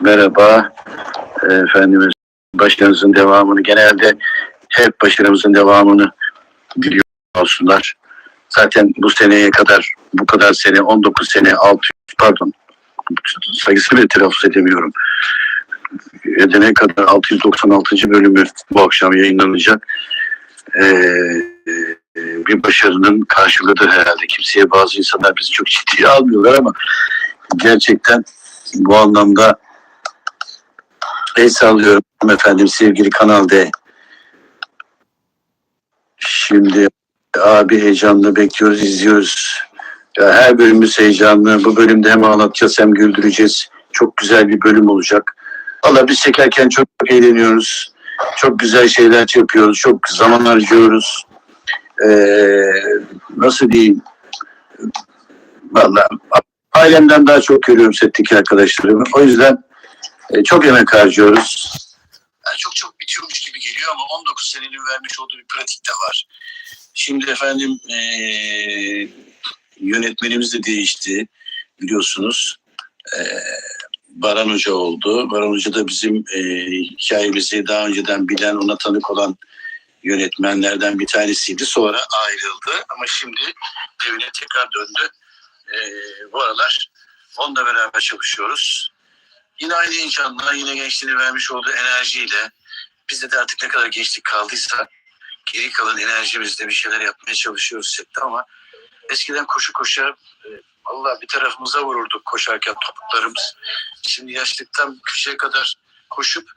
Merhaba. Ee, Efendimiz başarımızın devamını genelde hep başarımızın devamını diliyor olsunlar. Zaten bu seneye kadar bu kadar sene 19 sene 600 pardon sayısı bile telaffuz edemiyorum. Edene kadar 696. bölümü bu akşam yayınlanacak. Ee, bir başarının karşılığıdır herhalde. Kimseye bazı insanlar bizi çok ciddiye almıyorlar ama gerçekten bu anlamda el sallıyorum efendim sevgili Kanal D. Şimdi abi heyecanla bekliyoruz, izliyoruz. Ya her bölümümüz heyecanlı. Bu bölümde hem ağlatacağız hem güldüreceğiz. Çok güzel bir bölüm olacak. Valla biz çekerken çok eğleniyoruz. Çok güzel şeyler yapıyoruz. Çok zaman harcıyoruz. Ee, nasıl diyeyim? Valla ailemden daha çok görüyorum setteki arkadaşlarımı. O yüzden e, çok emek harcıyoruz. Yani çok çok bitiyormuş gibi geliyor ama 19 senenin vermiş olduğu bir pratik de var. Şimdi efendim e, yönetmenimiz de değişti biliyorsunuz. E, Baran Hoca oldu. Baran Hoca da bizim e, hikayemizi daha önceden bilen, ona tanık olan yönetmenlerden bir tanesiydi. Sonra ayrıldı ama şimdi evine tekrar döndü. E, bu aralar onunla beraber çalışıyoruz. Yine aynı heyecanla, yine gençliğini vermiş olduğu enerjiyle bizde de artık ne kadar gençlik kaldıysa geri kalan enerjimizle bir şeyler yapmaya çalışıyoruz sette ama eskiden koşu koşa e, Allah bir tarafımıza vururduk koşarken topuklarımız. Şimdi yaşlıktan köşeye kadar koşup